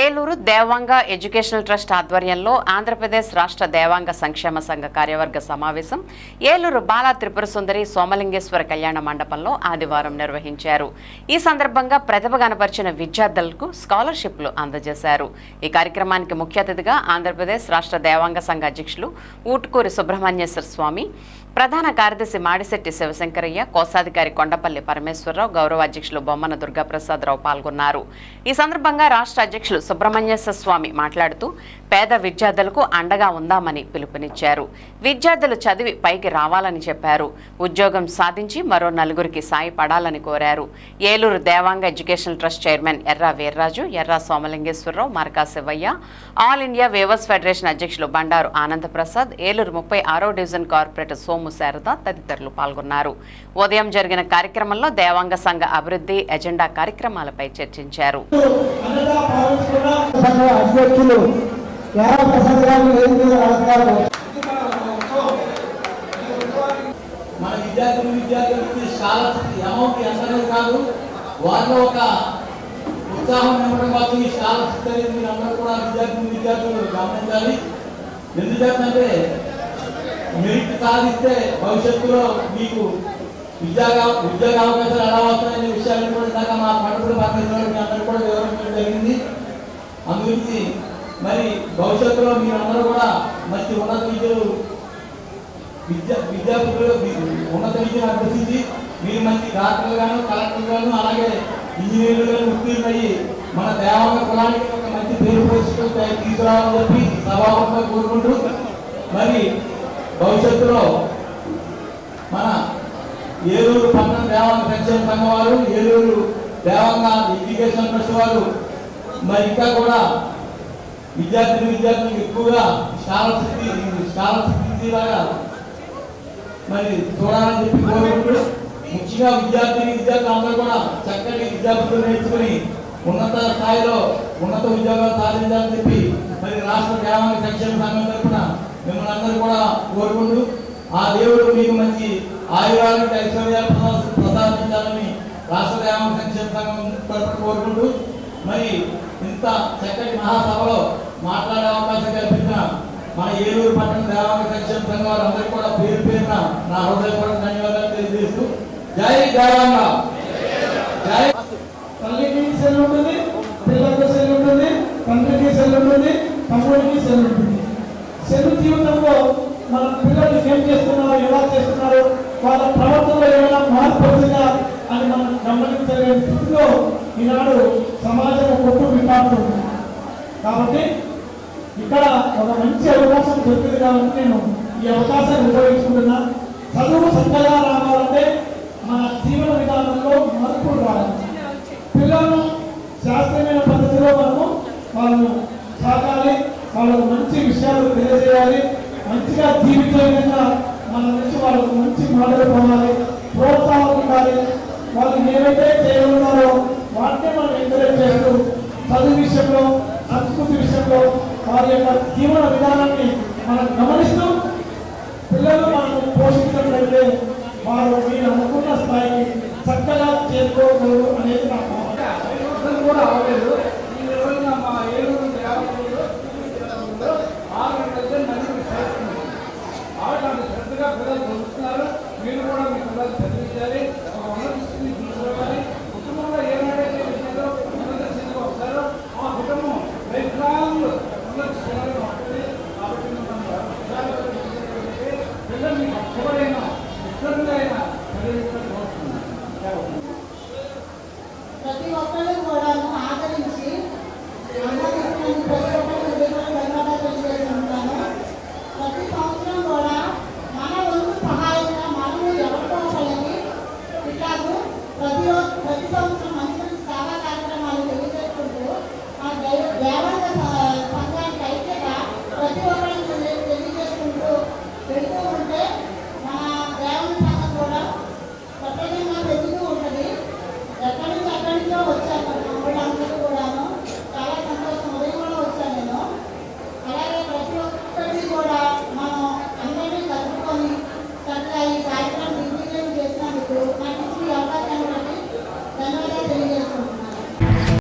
Eluru Devanga educational trust ఆధ్వర్యంలో ఆంధ్రప్రదేశ్ రాష్ట్ర దేవాంగ సంక్షేమ సంఘ కార్యవర్గ సమావేశం ఏలూరు బాలా త్రిపుర సుందరి సోమలింగేశ్వర కళ్యాణ మండపంలో ఆదివారం నిర్వహించారు. ఈ సందర్భంగా ప్రతిభ కనపరిచిన విద్యార్థులకు స్కాలర్షిప్లు అందజేశారు. ఈ కార్యక్రమానికి ముఖ్య అతిథిగా ఆంధ్రప్రదేశ్ రాష్ట్ర దేవాంగ సంఘ అధ్యక్షులు ఊటుకూరి సుబ్రహ్మణ్యేశ్వర స్వామి ప్రధాన కార్యదర్శి మాడిశెట్టి శివశంకరయ్య కోశాధికారి కొండపల్లి పరమేశ్వరరావు గౌరవ అధ్యక్షులు బొమ్మన దుర్గాప్రసాదరావు పాల్గొన్నారు. ఈ సందర్భంగా రాష్ట్ర అధ్యక్షులు సుబ్రహ్మణ్యేశ్వర స్వామి మాట్లాడుతూ పేద విద్యార్థులకు అండగా ఉందామని పిలుపునిచ్చారు. విద్యార్థులు చదివి పైకి రావాలని చెప్పారు. ఉద్యోగం సాధించి మరో నలుగురికి సాయపడాలని కోరారు. Eluru Devanga educational trust chairman Erra Veerraju Erra Somalingeswararao Marka Shivayya all India weavers federation అధ్యక్షులు బండారు ఆనందప్రసాద్ ఏలూరు ముప్పై ఆరో డివిజన్ కార్పొరేటర్ సోము శారద తదితరులు పాల్గొన్నారు. ఉదయం జరిగిన కార్యక్రమంలో దేవాంగ సంఘ అభివృద్ధి ఎజెండా కార్యక్రమాలపై చర్చించారు. సంఘ అధ్యక్షులు యాదవ ప్రసాద్ గారు వేదిక మీద నమస్కారం మన విద్యార్థులు విద్యార్థులకి స్కాలర్షిప్ అమౌంట్ ఎంతనే కాదు వారిలో ఒక ఉత్సాహం నింపడం కోసం ఈ స్కాలర్షిప్ అనేది మీరు అందరూ కూడా విద్యార్థులు విద్యార్థులు గమనించాలి. ఎందుకంటే మెరిట్ సాధిస్తే భవిష్యత్తులో మీకు ఉద్యోగ ఉద్యోగ అవకాశాలు ఎలా వస్తాయనే విషయాన్ని కూడా ఇందాక మా పండుగ పక్కన మీ అందరూ కూడా వివరించడం జరిగింది. అందుగురించి మరి భవిష్యత్తులో మీరందరూ కూడా మంచి ఉన్నత విద్యలు విద్యా విద్యార్థులు ఉన్నత విద్యను అభ్యసించి మీరు మంచి డాక్టర్లు గాను కలెక్టర్లు గాను అలాగే ఇంజనీర్లు గాను ఉత్తీర్ణయ్యి మన దేవాలయ కులానికి ఒక మంచి పేరు ప్రతిష్టలు తీసుకురావాలని చెప్పి సభాపతిగా కోరుకుంటూ మరి భవిష్యత్తులో మన ఏలూరు పట్టణ దేవాలయ సంక్షేమ సంఘం వారు ఏలూరు దేవంగా ఎడ్యుకేషన్ ట్రస్ట్ వారు మరి ఇంకా కూడా విద్యార్థులు విద్యార్థులకు ఎక్కువగా స్కాలర్షిప్ స్కాలర్షిప్ లాగా మరి చూడాలని చెప్పి కోరుకుంటూ ముఖ్యంగా విద్యార్థి విద్యార్థులు అందరూ కూడా చక్కటి విద్యార్థులు నేర్చుకుని ఉన్నత స్థాయిలో ఉన్నత ఉద్యోగాలు సాధించాలని చెప్పి మరి రాష్ట్ర గ్రామాల సంక్షేమ సంఘం తరఫున మిమ్మల్ని అందరూ కూడా కోరుకుంటూ ఆ దేవుడు మీకు మంచి ఆయురాలను ఐశ్వర్యాలు ప్రసాదించాలని రాష్ట్ర గ్రామ సంక్షేమ సంఘం తరఫున కోరుకుంటూ మరి ఇంత చక్కటి మహాసభలో మాట్లాడే అవకాశం కల్పించిన మన ఏలూరు పట్టణ దేవాలయ సంక్షేమ సంఘం వారందరికీ కూడా పేరు పేరున నా హృదయపూర్వక ధన్యవాదాలు తెలియజేస్తూ జై దేవాంగ జై. తల్లికి సెల్ ఉంటుంది పిల్లలకు సెల్ ఉంటుంది తండ్రికి సెల్ ఉంటుంది తమ్ముడికి సెల్ ఉంటుంది. సెల్ జీవితంలో మన పిల్లలు ఏం చేస్తున్నారు ఎలా చేస్తున్నారు వాళ్ళ ప్రవర్తనలో ఏమైనా మార్పు వచ్చిందా అని మనం గమనించలేని స్థితిలో ఈనాడు సమాజం కొట్టు విపాడుతుంది కాబట్టి ఇక్కడ ఒక మంచి అవకాశం దొరికింది కాబట్టి నేను ఈ అవకాశాన్ని ఉపయోగించుకుంటున్నా. చదువు చక్కగా రావాలంటే మన జీవన విధానంలో మార్పులు రావాలి. పిల్లలను శాస్త్రీయమైన పద్ధతిలో మనము వాళ్ళను సాగాలి వాళ్ళకు మంచి విషయాలు తెలియజేయాలి. మంచిగా జీవించే విధంగా మన నుంచి వాళ్ళకు మంచి మాటలు పోవాలి ప్రోత్సాహం ఉండాలి. వాళ్ళు ఏవైతే చేయగలుగుతారో వాటినే మనం ఎంకరేజ్ చేస్తూ చదువు విషయంలో సంస్కృతి విషయంలో వారి యొక్క జీవన విధానాన్ని మనం గమనిస్తూ పిల్లలు మనం పోషించినట్లయితే వారు మీరు అనుకున్న స్థాయికి చక్కగా చేరుకోగలరు అనేది నా కూడా అవ్వలేదు. ఈ రోజున మా ఏలూరు గ్రామంలో ఆరు గంటలకే నలుగురు చేస్తుంది ఆరు శ్రద్ధగా పిల్లలు చదువుతున్నారు. మీరు కూడా మీ పిల్లలు చదివించాలి. ప్రతి ఒక్కరు కూడా ఆదరించి అన్నదాన్ని